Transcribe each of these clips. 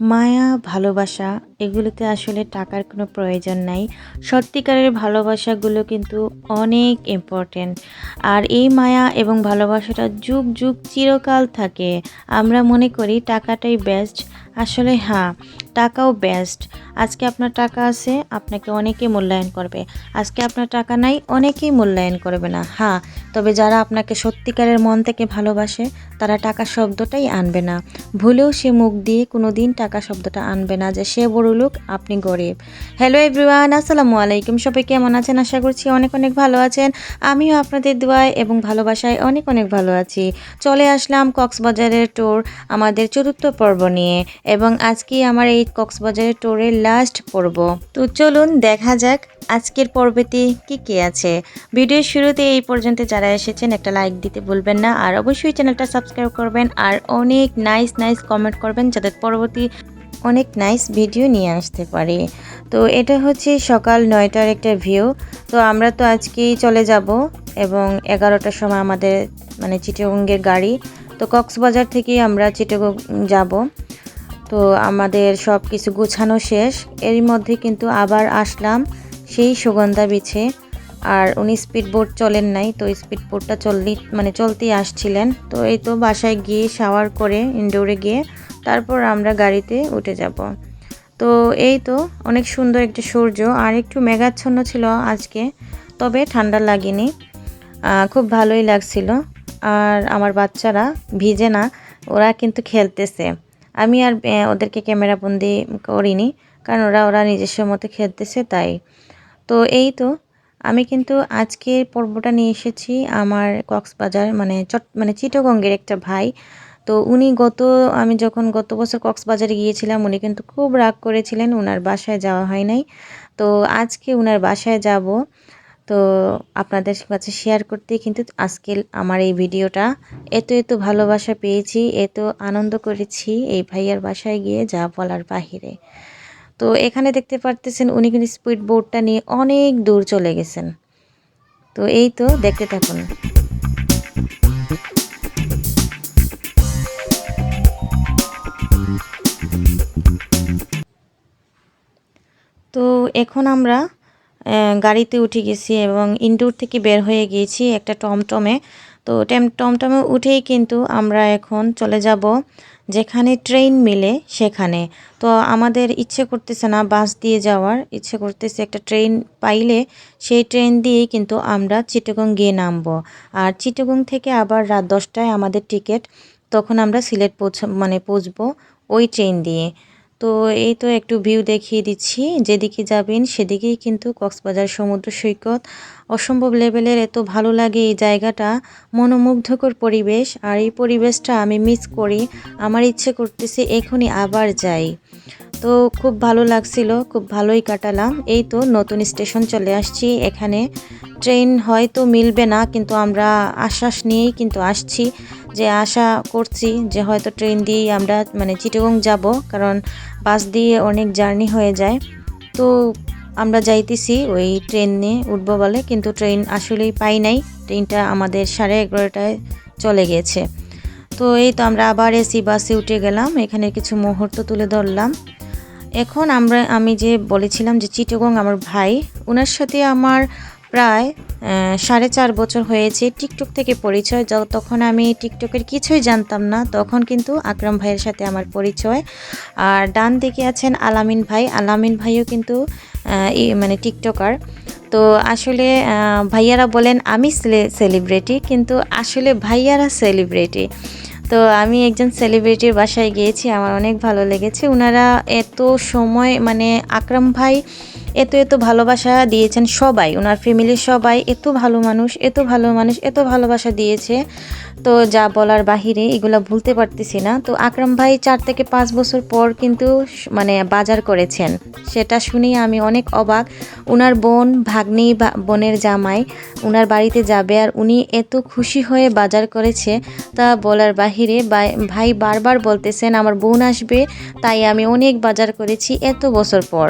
মায়া, ভালোবাসা, এগুলোতে আসলে টাকার কোনো প্রয়োজন নাই। সত্যিকারের ভালোবাসাগুলো কিন্তু অনেক ইম্পর্টেন্ট আর এই মায়া এবং ভালোবাসাটা যুগ যুগ চিরকাল থাকে। আমরা মনে করি টাকাটাই বেস্ট আসলে হ্যাঁ টাকাও বেস্ট আজকে আপনার টাকা আছে, আপনাকে অনেকে মূল্যায়ন করবে। আজকে আপনার টাকা নাই, অনেকেই মূল্যায়ন করবে না। হ্যাঁ তবে যারা আপনাকে সত্যিকারের মন থেকে ভালোবাসে, তারা টাকা শব্দটাই আনবে না। ভুলেও সে মুখ দিয়ে কোনো দিন টাকা শব্দটা আনবে না যে সে বড় লোক, আপনি গরিব। হ্যালো এভরিওয়ান আসসালামু আলাইকুম। সবাই কেমন আছেন? আশা করছি অনেক অনেক ভালো আছেন। আমিও আপনাদের দোয়ায় এবং ভালোবাসায় অনেক অনেক ভালো আছি। চলে আসলাম কক্সবাজারের টোর আমাদের চতুর্থ পর্ব নিয়ে এবং আজকে আমার এই কক্সবাজারের টোরের লাস্ট পর্ব। তো চলুন দেখা যাক আজকের পর্বেতে কি কি আছে? ভিডিওর শুরুতে এই পর্যন্ত যারা এসেছেন, একটা লাইক দিতে ভুলবেন না। আর অবশ্যই চ্যানেলটা সাবস্ক্রাইব করবেন আর অনেক নাইস নাইস কমেন্ট করবেন যাতে পরবর্তী অনেক নাইস ভিডিও নিয়ে আসতে পারি। তো এটা হচ্ছে সকাল নয়টার একটা ভিউ তো আমরা তো আজকেই চলে যাব এবং এগারোটার সময় আমাদের মানে চিটাগঙ্গের গাড়ি। তো কক্সবাজার থেকেই আমরা চিটাগং যাব। তো আমাদের সব কিছু গুছানো শেষ। এরই মধ্যে কিন্তু আবার আসলাম। সেই সুগন্ধা বিছে। আর উনি স্পিড বোট চলেন নাই, তো স্পিড বোটটা চললি মানে চলতেই আসছিলেন। তো এই তো বাসায় গিয়ে শাওয়ার করে ইনডোরে গিয়ে তারপর আমরা গাড়িতে উঠে যাব। তো এই তো অনেক সুন্দর একটা সূর্য, আর একটু মেঘাচ্ছন্ন ছিল আজকে, তবে ঠান্ডা লাগেনি। খুব ভালোই লাগছিল। আর আমার বাচ্চারা ভিজে না, ওরা কিন্তু খেলতেছে। আমি আর ওদেরকে ক্যামেরা বন্দি করিনি, কারণ ওরা ওরা নিজস্ব মতো খেলতেছে, তাই। তো এই তো, আমি কিন্তু আজকের পর্বটা নিয়ে এসেছি আমার কক্সবাজার মানে চট মানে চিটগঙ্গের একটা ভাই। তো উনি গত, আমি যখন গত বছর কক্সবাজারে গিয়েছিলাম, উনি কিন্তু খুব রাগ করেছিলেন ওনার বাসায় যাওয়া হয় নাই। তো আজকে ওনার বাসায় যাব। তো আপনাদের কাছে শেয়ার করতে কিন্তু আজকে আমার এই ভিডিওটা। এত এত ভালোবাসা পেয়েছি, এত আনন্দ করেছি এই ভাইয়ার বাসায় গিয়ে যা বলার বাহিরে। তো এখানে দেখতে পারতেছেন উনি কিন্তু স্পিড বোটটা নিয়ে অনেক দূর চলে গেছেন। তো এই তো দেখতে থাকুন। তো এখন আমরা গাড়িতে উঠে গেছি এবং ইনডোর থেকে বের হয়ে গিয়েছি একটা টমটমে। তো টেম, টমটমে উঠেই কিন্তু আমরা এখন চলে যাব যেখানে ট্রেন মিলে, সেখানে। তো আমাদের ইচ্ছে করতেছে না বাস দিয়ে যাওয়ার। ইচ্ছে করতেছে একটা ট্রেন পাইলে সেই ট্রেন দিয়েই কিন্তু আমরা চিটাগং গিয়ে নামব। আর চিটাগং থেকে আবার রাত দশটায় আমাদের টিকিট, তখন আমরা সিলেট পৌঁছ মানে পৌঁছবো ওই ট্রেন দিয়ে। তো এই তো একটু ভিউ দেখিয়ে দিচ্ছি। যেদিকে যাবেন সেদিকেই কিন্তু কক্সবাজার সমুদ্র সৈকত। অসম্ভব লেভেলের এত ভালো লাগে এই জায়গাটা। মনোমুগ্ধকর পরিবেশ। আর এই পরিবেশটা আমি মিস করি। আমার ইচ্ছে করতেছে এখনই আবার যাই। তো খুব ভালো লাগছিল, খুব ভালোই কাটালাম। এই তো নতুন স্টেশন চলে আসছি। এখানে ট্রেন হয়তো মিলবে না, কিন্তু আমরা আশ্বাস নিয়েই কিন্তু আসছি। যে আশা করছি যে হয়তো ট্রেন দিয়েই আমরা মানে চিটাগং যাব। কারণ বাস দিয়ে অনেক জার্নি হয়ে যায়। তো আমরা যাইতেছি ওই ট্রেনে উঠবো বলে, কিন্তু ট্রেন আসলেই পাই নাই। ট্রেনটা আমাদের সাড়ে এগারোটায় চলে গেছে। তো এই তো আমরা আবার এসি বাসে উঠে গেলাম, এখানে কিছু মুহূর্ত তুলে ধরলাম। এখন আমরা, আমি যে বলেছিলাম যে চিটগং আমার ভাই ওনার সাথে আমার প্রায় সাড়ে চার বছর হয়েছে টিকটক থেকে পরিচয়। তখন আমি টিকটকের কিছুই জানতাম না, তখন কিন্তু আকরাম ভাইয়ের সাথে আমার পরিচয়। আর ডান দিকে আছেন আলামিন ভাই। আলামিন ভাইও কিন্তু মানে টিকটকার। তো আসলে ভাইয়ারা বলেন, আমি সেলিব্রিটি কিন্তু আসলে ভাইয়ারা সেলিব্রিটি তো আমি একজন সেলিব্রিটির বাসায় গিয়েছি, আমার অনেক ভালো লেগেছে। ওনারা এত সময় মানে আকরাম ভাই এত এত ভালোবাসা দিয়েছেন সবাই, ওনার ফ্যামিলির সবাই, এত ভালো মানুষ, এত ভালো মানুষ, এত ভালোবাসা দিয়েছে। তো যা বলার বাহিরে এগুলো ভুলতে পারতেছি না। তো আকরাম ভাই চার থেকে পাঁচ বছর পর কিন্তু মানে বাজার করেছেন। সেটা শুনেই আমি অনেক অবাক। উনার বোন ভাগ্নি বা বোনের জামাই, উনার বাড়িতে যাবে আর উনি এত খুশি হয়ে বাজার করেছে, তা বলার বাহিরে ভাই বারবার বলতেছেন, আমার বোন আসবে, তাই আমি অনেক বাজার করেছি এত বছর পর।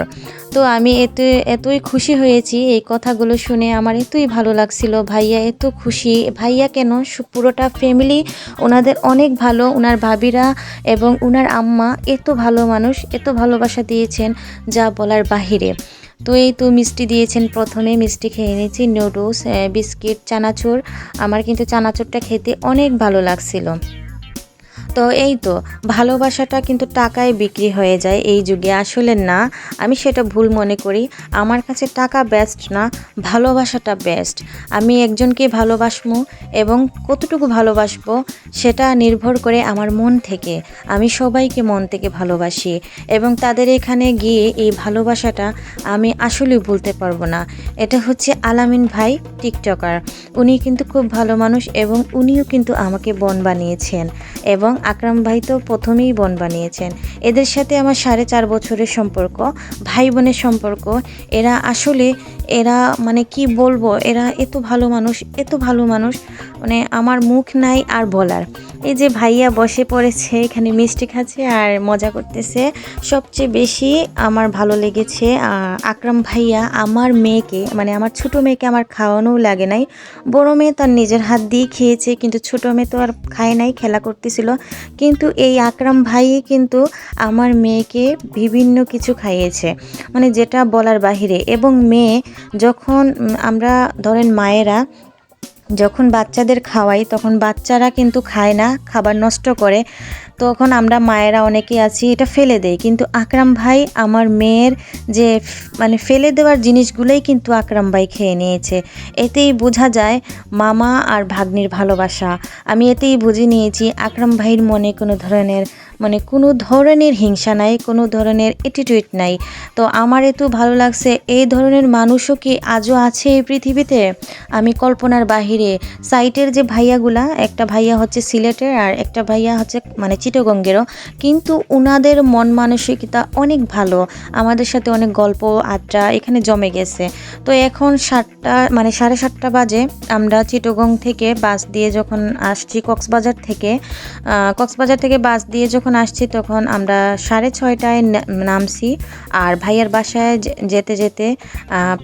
তো আমি এত, এতই খুশি হয়েছি, এই কথাগুলো শুনে আমার এতই ভালো লাগছিল। ভাইয়া এত খুশি, ভাইয়া কেন পুরোটা ফ্যামিলি ওনাদের অনেক ভালো। ওনার ভাবিরা এবং ওনার আম্মা এত ভালো মানুষ, এত ভালোবাসা দিয়েছেন যা বলার বাহিরে। তো এই তো মিষ্টি দিয়েছেন প্রথমে, মিষ্টি খেয়ে নিয়েছি নুডলস বিস্কিট চানাচুর। আমার কিন্তু চানাচুরটা খেতে অনেক ভালো লাগছিল। তো এই তো, ভালোবাসাটা কিন্তু টাকায় বিক্রি হয়ে যায় এই যুগে। আসলে না, আমি সেটা ভুল মনে করি। আমার কাছে টাকা বেস্ট না, ভালোবাসাটা বেস্ট আমি একজনকে ভালোবাসবো এবং কতটুকু ভালোবাসবো সেটা নির্ভর করে আমার মন থেকে। আমি সবাইকে মন থেকে ভালোবাসি এবং তাদের এখানে গিয়ে এই ভালোবাসাটা আমি আসলেই ভুলতে পারব না। এটা হচ্ছে আলামিন ভাই, টিকটকার। উনি কিন্তু খুব ভালো মানুষ এবং উনিও কিন্তু আমাকে বন বানিয়েছেন। এবং আকরাম ভাই তো প্রথমেই বোন বানিয়েছেন। এদের সাথে আমার সাড়ে চার বছরের সম্পর্ক, ভাই বোনের সম্পর্ক। এরা আসলে এরা মানে কি বলব, এরা এত ভালো মানুষ, এত ভালো মানুষ মানে আমার মুখ নাই আর বলার। এই যে ভাইয়া বসে পড়েছে, এখানে মিষ্টি খাচ্ছে আর মজা করতেছে। সবচেয়ে বেশি আমার ভালো লেগেছে আকরাম ভাইয়া আমার মেয়েকে মানে আমার ছোট মেয়েকে আমার খাওয়ানোও লাগে নাই। বড় মেয়ে তার নিজের হাত দিয়ে খেয়েছে, কিন্তু ছোট মেয়ে তো আর খায় নাই, খেলা করতেছিল। কিন্তু এই আকরাম ভাই কিন্তু আমার মেয়েকে বিভিন্ন কিছু খাইয়েছে। মানে যেটা বলার বাহিরে, এবং মেয়ে যখন আমরা ধরেন মায়েরা যখন বাচ্চাদের খাওয়াই, তখন বাচ্চারা কিন্তু খায় না, খাবার নষ্ট করে। তখন আমরা মায়েরা অনেকে আছি, এটা ফেলে দেই। কিন্তু আকরাম ভাই আমার মেয়ের যে মানে ফেলে দেওয়ার জিনিসগুলোই কিন্তু আকরাম ভাই খেয়ে নিয়েছে। এতেই বোঝা যায় মামা আর ভাগ্নির ভালোবাসা। আমি এতেই বুঝে নিয়েছি আকরাম ভাইয়ের মনে কোনো ধরনের মানে কোনো ধরনের হিংসা নাই, কোনো ধরনের অ্যাটিটিউড নাই। তো আমার এত ভালো লাগছে, এই ধরনের মানুষও কি আজও আছে এই পৃথিবীতে? আমি কল্পনার বাহিরে সাইটের যে ভাইয়াগুলা, একটা ভাইয়া হচ্ছে সিলেটের আর একটা ভাইয়া হচ্ছে মানে চিটগঙ্গেরও কিন্তু উনাদের মন মানসিকতা অনেক ভালো। আমাদের সাথে অনেক গল্প, আড্ডা এখানে জমে গেছে। তো এখন সাতটা মানে সাড়ে সাতটা বাজে। আমরা চিটগং থেকে বাস দিয়ে যখন আসছি কক্সবাজার থেকে কক্সবাজার থেকে বাস দিয়ে যখন আসছি তখন আমরা সাড়ে ছয়টায় নামছি। আর ভাইয়ার বাসায় যেতে যেতে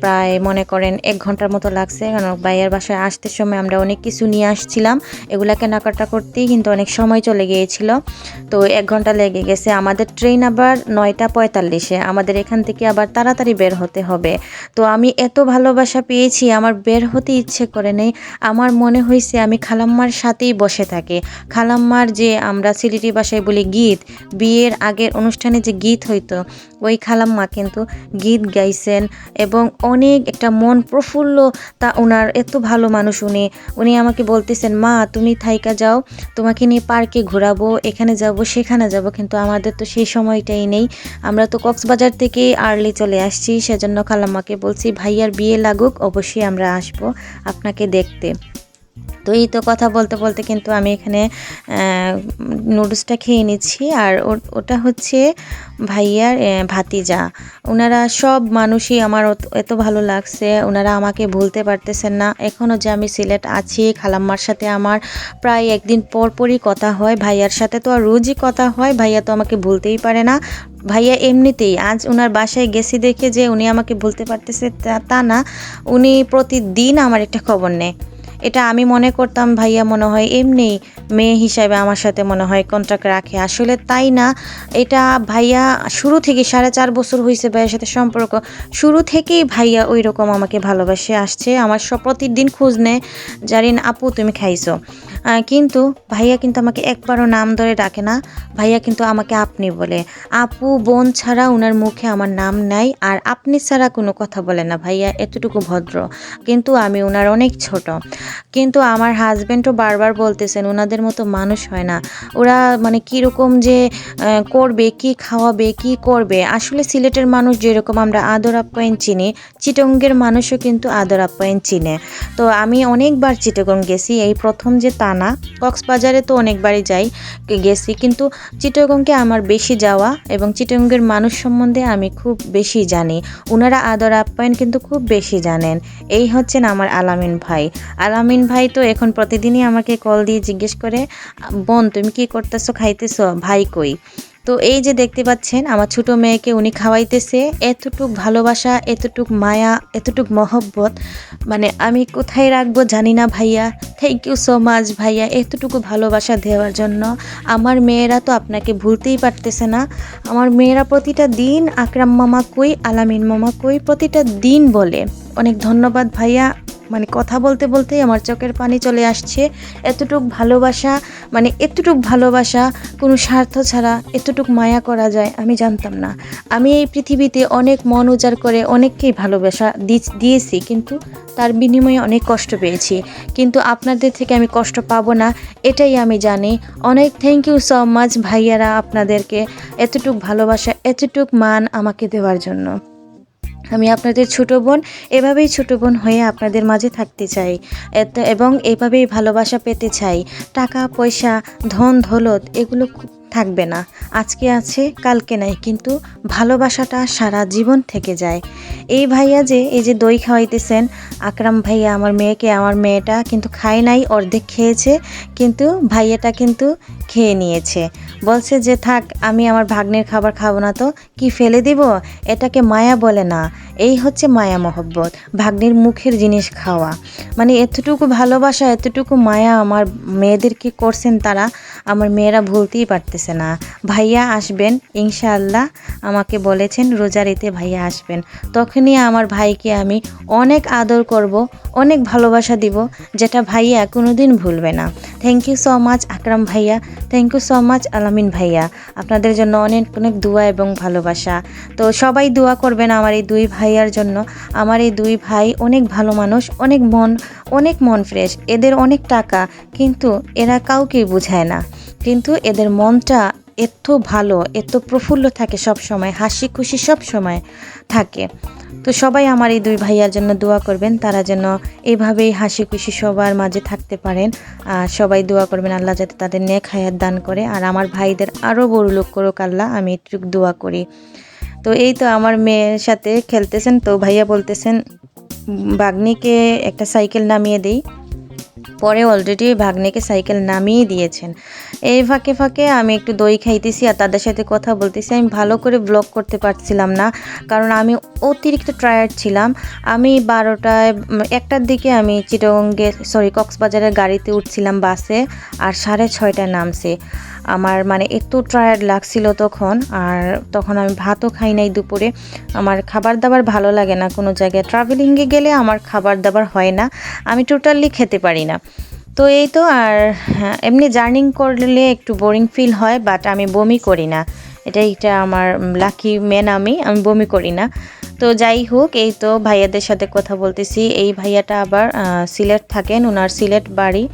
প্রায় মনে করেন এক ঘণ্টার মতো লাগছে। কারণ ভাইয়ার বাসায় আসতে সময় আমরা অনেক কিছু নিয়ে আসছিলাম। এগুলা কেনাকাটা করতেই কিন্তু অনেক সময় চলে গিয়েছিল। তো এক ঘণ্টা লেগে গেছে। আমাদের ট্রেন আবার নয়টা পঁয়তাল্লিশে। আমাদের এখান থেকে আবার তাড়াতাড়ি বের হতে হবে। তো আমি এত ভালোবাসা পেয়েছি, আমার বের হতে ইচ্ছে করে নেই। আমার মনে হয়েছে আমি খালাম্মার সাথেই বসে থাকি। খালাম্মার যে আমরা সিলেটি ভাষায় বলি গীত, বিয়ের আগের অনুষ্ঠানে যে গীত হইতো, ওই খালাম্মা কিন্তু গীত গাইছেন এবং অনেক একটা মন প্রফুল্ল তা ওনার এত ভালো মানুষ উনি। উনি আমাকে বলতেছেন, মা, তুমি থাইকা যাও, তোমাকে নিয়ে পার্কে ঘোরাবো এখানে যাব সেখানে যাব, কিন্তু আমাদের তো সেই সময়টাই নেই। আমরা তো কক্সবাজার থেকে আর্লি চলে আসছি, সেজন্য খালাম্মাকে বলছি, ভাইয়ার বিয়ে লাগুক, অবশ্যই আমরা আসব আপনাকে দেখতে। তো এই তো কথা বলতে বলতে কিন্তু আমি এখানে নুডলসটা খেয়ে নিচ্ছি। আর ওটা হচ্ছে ভাইয়ার ভাতিজা। ওনারা সব মানুষই আমার এত ভালো লাগছে। ওনারা আমাকে ভুলতে পারতেছেন না। এখনও যে আমি সিলেট আছি, খালাম্মার সাথে আমার প্রায় একদিন পর পরই কথা হয়। ভাইয়ার সাথে তো আর রোজই কথা হয়। ভাইয়া তো আমাকে ভুলতেই পারে না। ভাইয়া এমনিতেই, আজ ওনার বাসায় গেছি দেখে যে উনি আমাকে ভুলতে পারতেছে তা না, উনি প্রতিদিন আমার একটা খবর নেয়। এটা আমি মনে করতাম, ভাইয়া, মনে হয় এমনি মেয়ে হিসাবে আমার সাথে মনে হয় কন্ট্রাক্ট রাখে। আসলে তাই না, এটা ভাইয়া শুরু থেকে সাড়ে চার বছর হয়েছে ভাইয়ের সাথে সম্পর্ক, শুরু থেকেই ভাইয়া ওই রকম আমাকে ভালোবাসে আসছে, আমার সব প্রতিদিন খোঁজ নেয়, জারিন আপু, তুমি খাইছো। কিন্তু ভাইয়া কিন্তু আমাকে একবারও নাম ধরে ডাকে না, ভাইয়া কিন্তু আমাকে আপনি বলে। আপু, বোন ছাড়া ওনার মুখে আমার নাম নাই, আর আপনি ছাড়া কোনো কথা বলে না ভাইয়া, এতটুকু ভদ্র। কিন্তু আমি ওনার অনেক ছোট। কিন্তু আমার হাজব্যান্ডও বারবার বলতেছেন, ওনাদের মতো মানুষ হয় না। ওরা মানে কীরকম যে করবে, কি খাওয়াবে, কি করবে? আসলে সিলেটের মানুষ যেরকম আমরা আদর আপ্যায়ন চিনি, চিটঙ্গের মানুষও কিন্তু আদর আপ্যায়ন চিনে। তো আমি অনেকবার চিটগং গেছি, এই প্রথম যে তা না কক্সবাজারে তো অনেকবারই যাই, গেছি। কিন্তু চিটগংকে আমার বেশি যাওয়া এবং চিটগঙ্গের মানুষ সম্বন্ধে আমি খুব বেশি জানি। ওনারা আদর আপ্যায়ন কিন্তু খুব বেশি জানেন। এই হচ্ছেন আমার আলামিন ভাই। আলামিন ভাই তো এখন প্রতিদিনই আমাকে কল দিয়ে জিজ্ঞেস করে, বোন, তুমি কি করতেছো? খাইতেছো? ভাই কই? তো এই যে দেখতে পাচ্ছেন, আমার ছোট মেয়েকে উনি খাওয়াইতেছে। এতটুক ভালোবাসা, এতটুক মায়া, এতটুক মহব্বত মানে আমি কোথায় রাখব জানি না ভাইয়া। থ্যাংক ইউ সো মাচ ভাইয়া, এতটুকু ভালোবাসা দেওয়ার জন্য। আমার মেয়েরা তো আপনাকে ভুলতেই পারতেছে না। আমার মেয়েরা প্রতিটা দিন, আকরাম মামা কই, আলামিন মামা কই, প্রতিটা দিন বলে। অনেক ধন্যবাদ ভাইয়া। মানে কথা বলতে বলতেই আমার চোখের পানি চলে আসছে। এতটুক ভালোবাসা মানে এতটুক ভালোবাসা কোনো স্বার্থ ছাড়া এতটুক মায়া করা যায় আমি জানতাম না। আমি এই পৃথিবীতে অনেক মন উজাড় করে অনেককেই ভালোবাসা দিয়েছি কিন্তু তার বিনিময়ে অনেক কষ্ট পেয়েছি। কিন্তু আপনাদের থেকে আমি কষ্ট পাবো না, এটাই আমি জানি। অনেক থ্যাংক ইউ সো মাচ ভাইয়ারা আপনাদেরকে। এতটুক ভালোবাসা, এতটুক মান আমাকে দেওয়ার জন্য। আমি আপনাদের ছোট বোন, এভাবেই ছোট বোন হয়ে আপনাদের মাঝে থাকতে চাই। এবং এভাবেই ভালোবাসা পেতে চাই। টাকা, পয়সা, ধন, দৌলত, এগুলো থাকবে না। আজকে আছে, কালকে নাই, কিন্তু ভালোবাসাটা সারা জীবন থেকে যায়। এই ভাইয়া যে, এই যে দই খাওয়াইতেছেন আকরাম ভাইয়া আমার মেয়েকে, আমার মেয়েটা কিন্তু খায় নাই, অর্ধেক খেয়েছে, কিন্তু ভাইয়াটা কিন্তু খেয়ে নিয়েছে। বলছে যে, থাক, আমি আমার ভাগ্নের খাবার খাব না তো, কি ফেলে দিব? এটাকে মায়া বলে না। এই হচ্ছে মায়া মহব্বত, ভাগ্নের মুখের জিনিস খাওয়া। মানে এতটুকু ভালোবাসা, এতটুকু মায়া আমার মেয়েদেরকে করছেন তারা, আমার মেয়েরা ভুলতেই পারতেছে না। ভাইয়া আসবেন, ইনশাআল্লাহ আমাকে বলেছেন রোজারিতে ভাইয়া আসবেন। তখনই আমার ভাইকে আমি অনেক আদর করব, অনেক ভালোবাসা দিব, যেটা ভাইয়া কোনোদিন ভুলবে না। Thank you so much Akram ভাইয়া। থ্যাংক ইউ সো মাচ আলামিন ভাইয়া। আপনাদের জন্য অনেক অনেক দোয়া এবং ভালোবাসা। তো সবাই দোয়া করবেন আমার এই দুই ভাইয়ার জন্য। আমার এই দুই ভাই অনেক ভালো মানুষ, অনেক মন অনেক মন ফ্রেশ। এদের অনেক টাকা, কিন্তু এরা কাউকেই বোঝায় না। কিন্তু এদের মনটা এত ভালো, এত প্রফুল্ল থাকে সব সময়, হাসি খুশি সব সময় থাকে। তো সবাই আমার এই দুই ভাইয়ার জন্য দোয়া করবেন, তারা যেন এইভাবেই হাসি খুশি সবার মাঝে থাকতে পারেন। সবাই দোয়া করবেন আল্লাহ যাতে তাদের নেক হায়াত দান করে। আর আমার ভাইদের আরও বড় লোক করুক আল্লাহ, আমি একটু দোয়া করি। তো এই তো আমার মেয়ের সাথে খেলতেছেন, তো ভাইয়া বলতেছেন বাগ্নিকে একটা সাইকেল নামিয়ে দেই। পরে অলরেডি ভাগ্নেকে সাইকেল নামিয়ে দিয়েছেন। এই ফাঁকে ফাঁকে আমি একটু দই খাইতেছি আর তাদের সাথে কথা বলতেছি। আমি ভালো করে ব্লগ করতে পারছিলাম না, কারণ আমি অতিরিক্ত টায়ার্ড ছিলাম। আমি বারোটায় একটার দিকে আমি চিটগঙ্গে সরি কক্সবাজারের গাড়িতে উঠছিলাম বাসে, আর সাড়ে ছয়টায় নামছে। আমার মানে এত টায়ার্ড লাগছিল তখন আর তখন আমি ভাতও খাই নাই দুপুরে। আমার খাবার দাবার ভালো লাগে না কোনো জায়গায়। ট্রাভেলিংয়ে গেলে আমার খাবার দাবার হয় না আমি টোটালি খেতে পারি না। তো এই তো আর হ্যাঁ, এমনি জার্নিং করলে একটু বোরিং ফিল হয় বাট আমি বমি করি না। এটা এটা আমার লাকি মেন আমি আমি বমি করি না। তো যাই হোক, এই তো ভাইয়াদের সাথে কথা বলতেছি। এই ভাইয়াটা আবার সিলেট থাকেন ওনার সিলেট বাড়ি।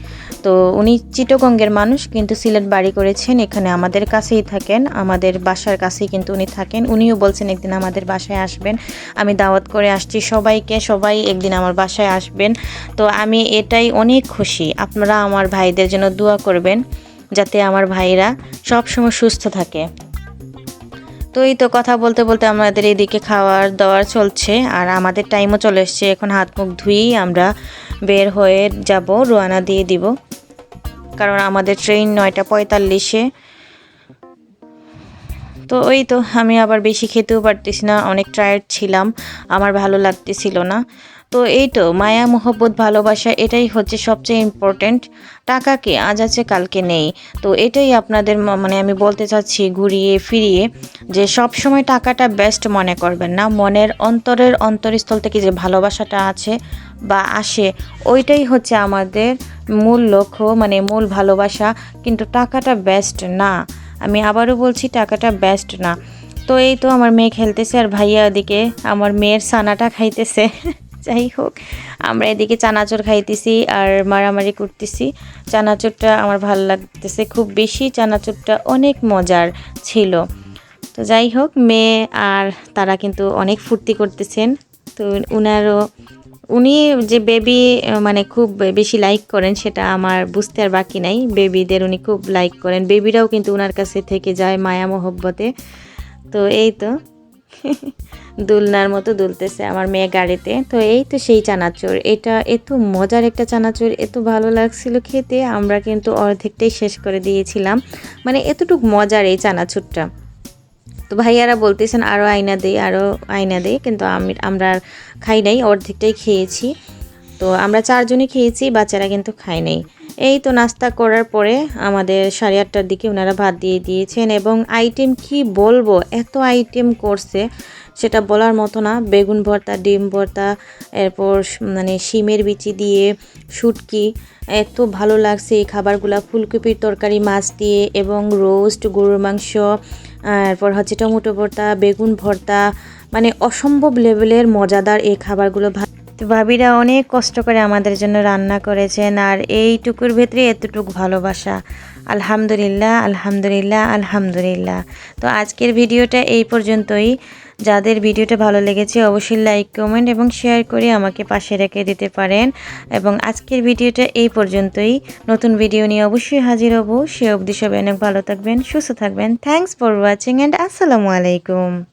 তো উনি চিটগঙ্গের মানুষ, কিন্তু সিলেট বাড়ি করেছেন, এখানে আমাদের কাছেই থাকেন, আমাদের বাসার কাছেই কিন্তু উনি থাকেন। উনিও বলছেন, একদিন আমাদের বাসায় আসবেন। আমি দাওয়াত করে আসছি সবাইকে, সবাই একদিন আমার বাসায় আসবেন। তো আমি এটাই অনেক খুশি, আপনারা আমার ভাইদের জন্য দোয়া করবেন, যাতে আমার ভাইরা সবসময় সুস্থ থাকে। তো এই তো কথা বলতে বলতে আমাদের এদিকে খাওয়ার দাওয়ার চলছে, আর আমাদের টাইমও চলে এসছে। এখন হাত মুখ ধুয়েই আমরা বের হয়ে যাব রোয়ানা দিয়ে দিব। কারণ আমাদের ট্রেন নয়টা পঁয়তাল্লিশে। তো ওই তো, আমি আবার বেশি খেতেও পারতেছি না, অনেক টায়ার্ড ছিলাম। আমার ভালো লাগতেছিল না। তো এই তো, মায়া, মোহব্বত, ভালোবাসা, এটাই হচ্ছে সবচেয়ে ইম্পর্ট্যান্ট টাকাকে আজ আছে, কালকে নেই। তো এটাই আপনাদের মানে আমি বলতে চাচ্ছি ঘুরিয়ে, ফিরিয়ে যে সব সময় টাকাটা বেস্ট মনে করবেন না। মনের অন্তরের অন্তরস্থল থেকে যে ভালোবাসাটা আছে বা আসে, ওইটাই হচ্ছে আমাদের মূল লক্ষ্য মানে মূল ভালোবাসা। কিন্তু টাকাটা বেস্ট না। আমি আবারও বলছি, টাকাটা বেস্ট না। তো এই তো আমার মেয়ে খেলতেছে আর ভাইয়া ওদিকে, আমার মেয়ের সানাটা খাইতেছে। যাই হোক, আমরা এদিকে চানাচুর খাইতেছি আর মারামারি করতেছি। চানাচুরটা আমার ভালো লাগতেছে, খুব বেশি চানাচুরটা অনেক মজার ছিল। তো যাই হোক, মেয়ে আর তারা কিন্তু অনেক ফুর্তি করতেছেন। তো উনারও, উনি যে বেবি মানে খুব বেশি লাইক করেন সেটা আমার বুঝতে আর বাকি নাই। বেবিদের উনি খুব লাইক করেন। বেবিরাও কিন্তু ওনার কাছে থেকে যায় মায়া মহব্বতে তো এই তো। দুলনার মতো দুলতেছে আমার মেয়ে গাড়িতে। তো এই তো সেই চানাচুর। এটা এত মজার একটা চানাচুর, এত ভালো লাগছিল খেতে। আমরা কিন্তু অর্ধেকটাই শেষ করে দিয়েছিলাম। মানে এতটুকু মজার এই চানাচুরটা। তো ভাইয়ারা বলতেছেন আরও আয়না দেই আরও আয়না দেই কিন্তু আমি, আমরা খাই নাই, অর্ধেকটাই খেয়েছি। তো আমরা চারজনই খেয়েছি, বাচ্চারা কিন্তু খাই নাই। এই তো নাস্তা করার পরে আমাদের সাড়ে আটটার দিকে ওনারা ভাত দিয়ে দিয়েছেন এবং আইটেম কি বলব? এত আইটেম করছে, সেটা বলার মতো না। বেগুন ভর্তা, ডিম ভর্তা, এরপর মানে শিমের বিচি দিয়ে শুটকি। এত ভালো লাগছে এই খাবারগুলো। ফুলকপির তরকারি, মাছ দিয়ে এবং রোস্ট, গরুর মাংস, এরপর হচ্ছে টমেটো ভর্তা, বেগুন ভর্তা। মানে অসম্ভব লেভেলের মজাদার এই খাবারগুলো তো ভাবিরা অনেক কষ্ট করে আমাদের জন্য রান্না করেছেন আর এইটুকুর ভেতরে এতটুকু ভালোবাসা। আলহামদুলিল্লাহ আলহামদুলিল্লাহ আলহামদুলিল্লাহ। তো আজকের ভিডিওটা এই পর্যন্তই। যাদের ভিডিওটা ভালো লেগেছে অবশ্যই লাইক, কমেন্ট এবং শেয়ার করে আমাকে পাশে রেখে দিতে পারেন। এবং আজকের ভিডিওটা এই পর্যন্তই। নতুন ভিডিও নিয়ে অবশ্যই হাজির হব। সে অবধি সবাই অনেক ভালো থাকবেন, সুস্থ থাকবেন। থ্যাংকস ফর ওয়াচিং অ্যান্ড আসসালামু আলাইকুম।